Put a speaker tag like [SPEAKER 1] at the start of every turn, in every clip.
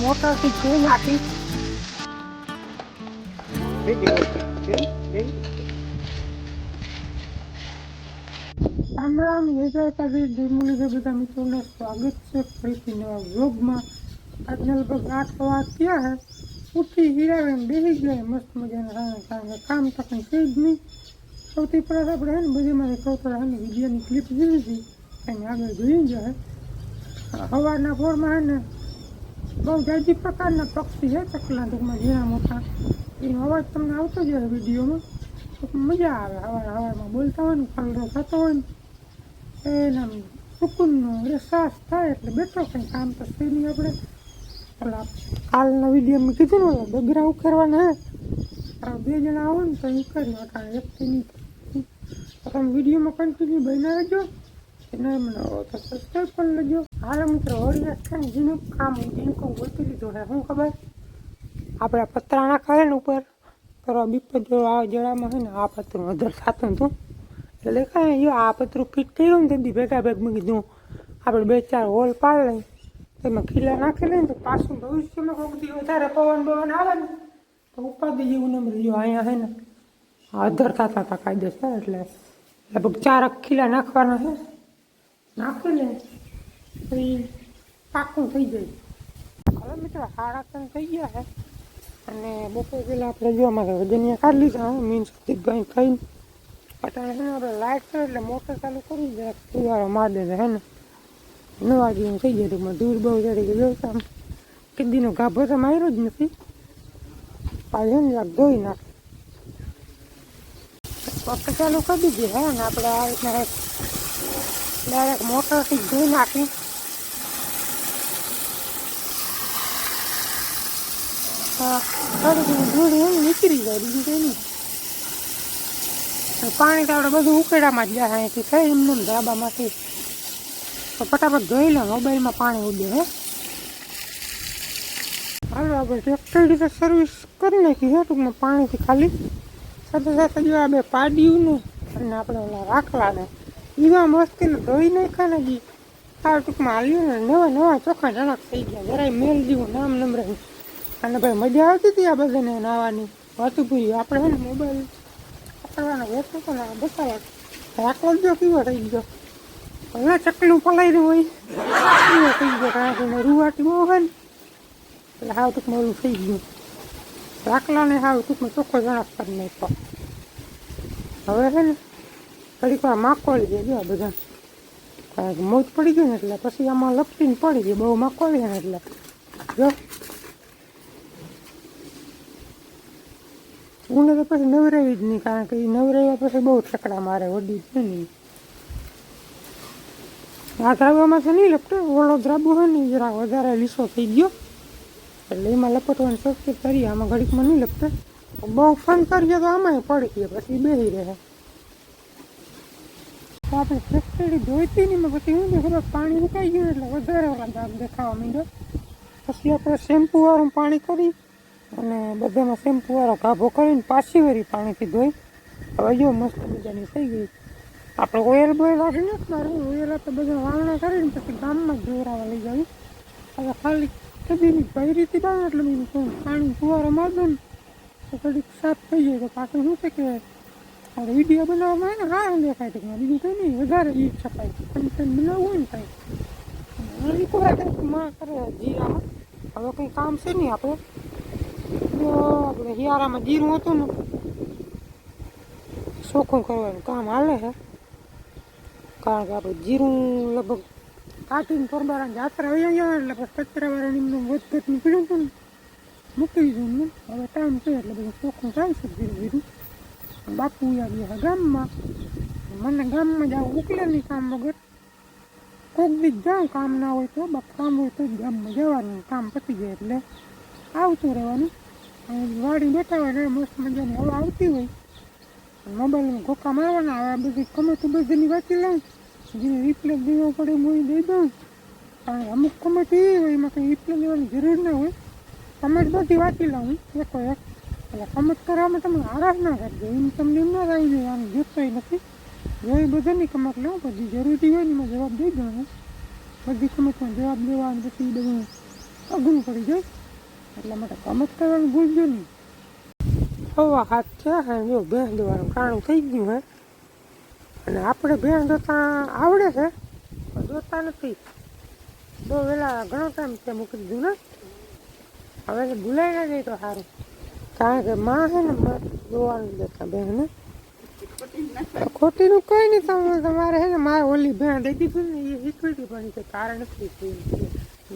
[SPEAKER 1] મોટરથી જોઈ નાખી રામ રામ વિજય કબીર જીમુની બધા મિત્રોને સ્વાગત છે ફરીથી નવા વ્લોગમાં આજના લગભગ આઠ વાગ થયા હે ઉઠી હીરાબેન બેસી ગયા મસ્ત મજાના કારણ કે કામ તો છે જ નહીં સૌથી પહેલાં આપણે બધી મારે સૌ પહેલાં વિડીયોની ક્લિપ જોઈ હતી એની આગળ જોઈ જ હે સવારના પોરમાં હે ને બહુ જાજી પ્રકારના પક્ષી છે ચકલા ટૂંકમાં ઝીણા મોટા એનો અવાજ તમને આવતો જ હોય વિડીયોમાં તો મજા આવે હવાર હવારમાં બોલતા હોય ને કલરો થતો હોય ને એના સુકૂનનો અહેસાસ થાય એટલે બેઠો કંઈ કામ તો છે નહીં આપણે ઓલા કાલના વિડીયોમાં કીધું ને ઓલા ડગરા ઉખેરવાના હે આ બે જણા આવો ને તો એ કરી અટાણે એકથી નહીં તો તમે વિડીયોમાં કન્ટિન્યુ બન્યા રહેજો કે નહીં મને તો સબસ્ક્રાઈબ કરી લેજો હાલ મિત્રો હોળી છે ને જેનું કામ જીનકો ગોતી લીધું છે શું ખબર આપણે આ પતરા નાખાય ને ઉપર કરવા બીપત જો આ જળામાં છે ને આ પતરું અધર થતું હતું એટલે દેખાય જો આ પતરું ફિટ કર્યું ને તેથી ભેગા ભેગ મેં કીધું આપણે બે ચાર હોલ પાડ લઈ તેમાં ખીલા નાખી લઈએ ને તો પાછું ભવિષ્યમાં કોઈ બધી વધારે પવન બવન આવે ને તો ઉપાધિ જેવું નંબર જો અહીંયા છે ને આ અધર થતા હતા કાયદેસર એટલે લગભગ ચાર ખીલા નાખવાના છે નાખીને પછી પાકું થઈ જાય. હવે મિત્રો સાડા ત્રણ થઈ ગયા છે. અને બપોર પહેલાં આપણે જો અમારે વજનિયા કાઢી લીધા મીન્સ ભાઈ ખાઈને અટાણે ને. આપણે લાઇટ કરે એટલે મોટર ચાલુ કરી દે, ફુવારો માર દે હે ને. નવા જેવું થઈ જાય ટૂંકમાં દૂર બહુ ચડી જોયું આમ. કીધીનો ગાભો તો માર્યો જ નથી. પાછો ને લાગ ધોઈ નાખ. મોટર ચાલુ કરી દીધી, હે, ને આપણે આ રીતના ડાયરેક્ટ મોટરથી ધોઈ નાખી. થોડી ઘણી ધૂળી ને નીકળી જાય બીજું કંઈ નહીં પાણી તો આપણે બધું ઉકેડામાં જ જાય અહીંથી. થઈ એમને એમ ધાબામાંથી. તો ફટાફટ ધોઈ લો, મોબાઈલમાં પાણી ઉડે, હે. હાલો, આપણે ટ્રેક્ટર રીતે સર્વિસ કરી નાખી હે, ટૂંકમાં પાણીથી ખાલી. સાથે સાથે જો આ બે પાડ્યું ને અને આપણે ઓલા રાખલાને એવા મસ્તીને ધોઈ નાખ્યા ને જી. આ ટૂંકમાં હાલ્યું ને, નવા નવા ચોખ્ખા જણક થઈ ગયા, જરાય મેલ જેવું નામ નંબર અને ભાઈ મજા આવતી હતી આ બધાને નાવાની. વાતું પૂરી. આપણે ને મોબાઈલ પકડવાનો વેચતો હતો ને બતાવે રાખવા જો કેવો થઈ ગયો. હવે ચકલું પલાઈ રહ્યું હોય થઈ ગયો? કારણ કે રૂવાટી બહુ હોય ને. એટલે હાવ ટૂંકમાં ઓલું થઈ ગયું. રાખલાને હાવ ટૂંકમાં ચોખ્ખો જણક કરી નાખ્યો. હવે છે ને ઘડીક વાર માકોળી જો બધા કારણ કે મોજ પડી ગઈ ને એટલે પછી આમાં લપટીને પડી ગઈ, બહુ માકોળી ને એટલે. જો. ઉને તો પછી નવરાવી જ નહીં, કારણ કે એ નવરાવ્યા પછી બહુ ઠકડા મારે, વડી છે નહીં આ દ્રાબામાં છે નહીં લપટે, ઓલો દ્રાબો હોય ને જરા વધારે લીસો થઈ ગયો. એટલે એમાં લપટવાની શક્તિ કરી આમાં ઘડીકમાં નહીં લપટે. બહુ ફન કરીએ તો આમાંય પડી ગયા, પછી બેસી રહે. તો આપણે ફેક્ટરી જોઈતી નહીં પછી હું ખબર પાણી નીકળી ગયું એટલે વધારે ઓલા દેખાવા માંડ્યો. પછી આપણે શેમ્પૂવાળું પાણી કરી અને બધામાં શેમ્પૂવાળો ગાભો કરીને પાછી વળી પાણીથી ધોઈ. હવે જો મસ્ત મજાની થઈ ગઈ. આપણે ઓઇલ બોઇલ રાખી ને મારું ઓઇલ આપણે બધા વાવણા કરીને પછી ગામમાં જ દોરાવા લઈ જવી. હવે ખાલી કદી ભૈરીથી બાવ એટલે મેં પાણી ફુવારો મારું ને. તો થોડીક સાફ થઈ જાય. તો પાછું શું છે કે આપણે વીડિયો બનાવવામાં આવે ને દેખાય ટૂંકમાં બીજું કંઈ નહીં વધારે ઈ છપાય કન્ટેન્ટ બનાવવું હોય ને કંઈ અને એક વારમાં કરે જીરામાં હવે કંઈ કામ છે નહીં આપણે આપણે હિયારામાં જીરું હતું ને ચોખ્ખું કરવાનું કામ હાલે છે કારણ કે આપણે જીરું લગભગ કાઢીને પરબારા જાત્રા વહી ગયા એટલે પછી કચરાવાળા એમનું વધઘટ નીકળ્યું હતું ને મૂકી દીધું હવે ટાઈમ છે એટલે બધું ચોખ્ખું થાય છે ધીરે ધીરે બાપુ આવી ગયા ગામમાં? મને ગામમાં જાવ ઉકલે નહીં કામ વગર. કોક દી જાઉં કામ ના હોય તો બાપ, કામ હોય તો ગામમાં જવાનું, કામ પતી જાય એટલે. આવતું રહેવાનું. અને વાડી બેઠા હોય ને મસ્ત મજાની હવા આવતી હોય. મોબાઈલમાં ગોકા મારવાના, હવે આ બધી કમેટી બધીની વાંચી લઉં. જે રિપ્લે દેવો પડે હું દઈ દઉં. કારણ અમુક કમેટી હોય, એમાં કંઈ રિપ્લે દેવાની જરૂર ના હોય. કમેન્ટ બધી વાંચી લઉં એકો એક એટલે કમત કરવામાં તમે આળસ ના કરજો એમ તમને એમ ના જાય આમ જોતોય નથી. જોઈ બધાની કમત લો બધી જરૂરી હોય ને એમાં જવાબ દઈ દઉં બધી કમતમાં જવાબ દેવા અને પછી એ બધું અઘરું પડી જાય. એટલા માટે કમત કરવાનું ભૂલજો નહીં. હવા હાથ થયા હે, જો ભેંસ દોવાનું કાણું થઈ ગયું હે. અને આપણે ભેંસ દોતા આવડે છે, પણ દોતા નથી. બહુ વહેલા ઘણો ટાઈમ છે મૂકી દીધું ને. હવે ભૂલાઈ ના જાય તો સારું. કારણ કે માં છે ને જોવાનું દેતા બહેનને ખોટીનું કઈ નહીં તમે તમારે છે ને, મારે ઓલી ભેણ દઈ દીધું ને એ શીખવી પણ એ કે તારે નથી શીખવી.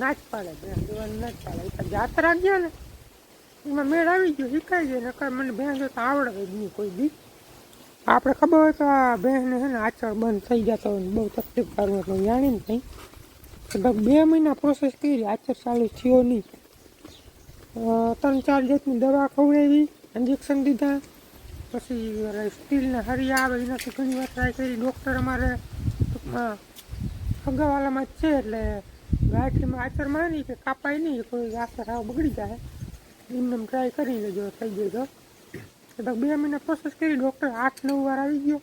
[SPEAKER 1] ના જ પાડે ભેણ દોવાનું ના જ પાડે તો જાત્રા ને, એમાં મેળ આવી ગયો, શીખાઈ ગયો, નકર મને ભેણ જોતા આવડે જ નહીં કોઈ દી. આપણે ખબર હોય તો આ બહેનને છે ને, આચળ બંધ થઈ જતો હોય બહુ તકલીફ કરવું એટલે જાણીને કંઈ બે મહિના પ્રોસેસ કરી આચર ચાલુ થયો નહીં. ત્રણ ચાર જાતની દવા ખવડાવી ઇન્જેક્શન દીધા. પછી સ્ટીલના હરી આવે, એનાથી ઘણી વાર ટ્રાય કરી. ડૉક્ટર અમારે ટૂંકમાં અગાવાલામાં જ છે એટલે ગાંઠીમાં આચર માની કે કાપાય નહીં કોઈ આચર આવ બગડી જાય. એમને ટ્રાય કરી લેજો, થઈ જાય તો. લગભગ બે મહિના પ્રોસેસ કરી ડૉક્ટર આઠ નવ વાર આવી ગયો.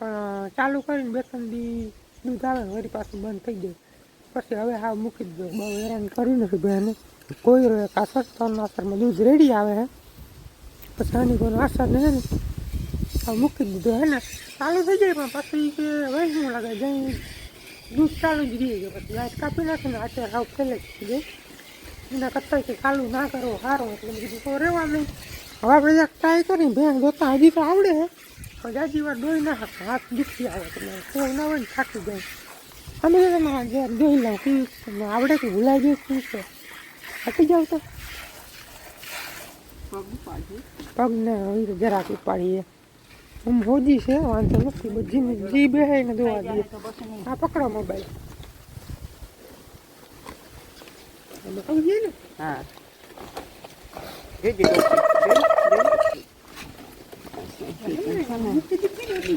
[SPEAKER 1] પણ ચાલુ કરીને બે ત્રણ દી દૂધ આવે, વળી પાછું બંધ થઈ જાય પછી હવે હા મૂકી દીધો. બહુ હેરાન કર્યું નથી બહેને કોઈ રહે કાસર ત્રણ અસરમાં દૂધ રેડી આવે હે. પછી આની કોઈ અસર ને હે ને. હવે મૂકી દીધો હે ને. ચાલુ થઈ જાય પણ પછી કે વહી શું લાગે, જઈ દૂધ ચાલુ જ રહી ગયો. પછી લાઈટ કાપી નાખે ને અત્યારે હાવ ફેલે જ થઈ જાય એના કરતાં કે ચાલુ ના કરવો સારું એટલે મેં કીધું, તો રહેવા નહીં હવે આપણે એક ટ્રાય કરી ભેંસ દોતા હજી તો આવડે હે. પણ જાજી વાર દોઈ ના શકે હાથ દુખી આવે એટલે કોઈ ના હોય ને થાકી જાય. અમે તો તમારા ઘેર જોઈ લઉં કે તમને આવડે કે ભૂલાઈ ગયું, શું છે? થાકી જાવ તો પગને ઈ જરાક ઉપાડીએ આમ હોજી છે વાંધો નથી બધી જી બેહાઈને ને દોવા દઈએ આ પકડો મોબાઈલ ને
[SPEAKER 2] હા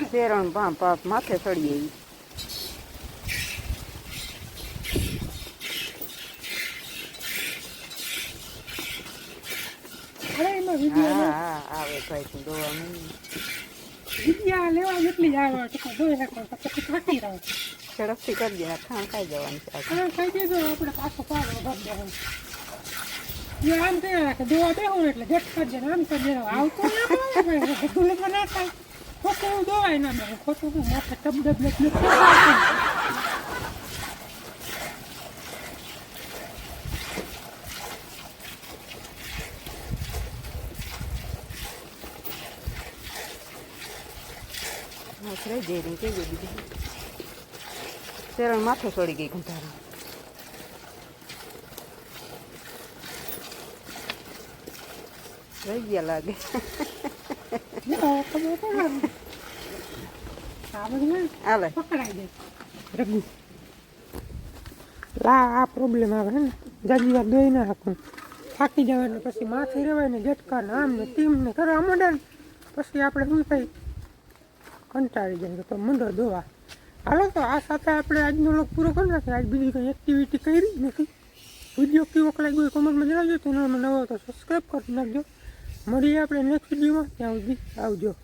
[SPEAKER 2] શેરણ પા પા માથે ચડીએ ઈ.
[SPEAKER 1] અરે એમાં વીડિયો
[SPEAKER 2] હા હા આવે ભાઈ દોવા.
[SPEAKER 1] વિડીયા લેવા એટલી આવે તો શકો તો પછી થાકી રહો.
[SPEAKER 2] ઝડપથી કરજે આ ખાણ ખાઈ જવાની છે.
[SPEAKER 1] હા કહી દેજો આપણે પાછો પાડો ભર દેવાનું એ આમ કહે કે દોવા બેહું એટલે ગેટ કરજે ને આમ કરજે આવતો ના ના થાય. ખોટું દોવાય ના ખોટું માથે ટબ ડબ લખ
[SPEAKER 2] જાય ને કેજે બીજું શેરણ માથે ચડી ગઈ ગંધારા રહી ગયા લાગે
[SPEAKER 1] લા, આ પ્રોબ્લેમ આવે ને. જાજી વાર દોઈ ના શકું. થાકી જવાય ને પછી માથે રહેવાય ને ઝટકા ને આમ ને ટીમ ને કરવા માંડે પછી આપણે શું થાય? કંટાળી જાય તો મંડો દોવા. હાલો તો આ સાથે આપણે આજનો લોક પૂરો કરી નાખીએ. આજ બીજી કંઈ એક્ટિવિટી કરી જ નથી. વીડિયો કેવો લાગ્યો એ કોમેન્ટમાં જણાવજો. ચેનલમાં નવો તો સબસ્ક્રાઈબ કરી નાખજો. મળીએ આપણે નેક્સ્ટ વિડીયોમાં. ત્યાં સુધી આવજો.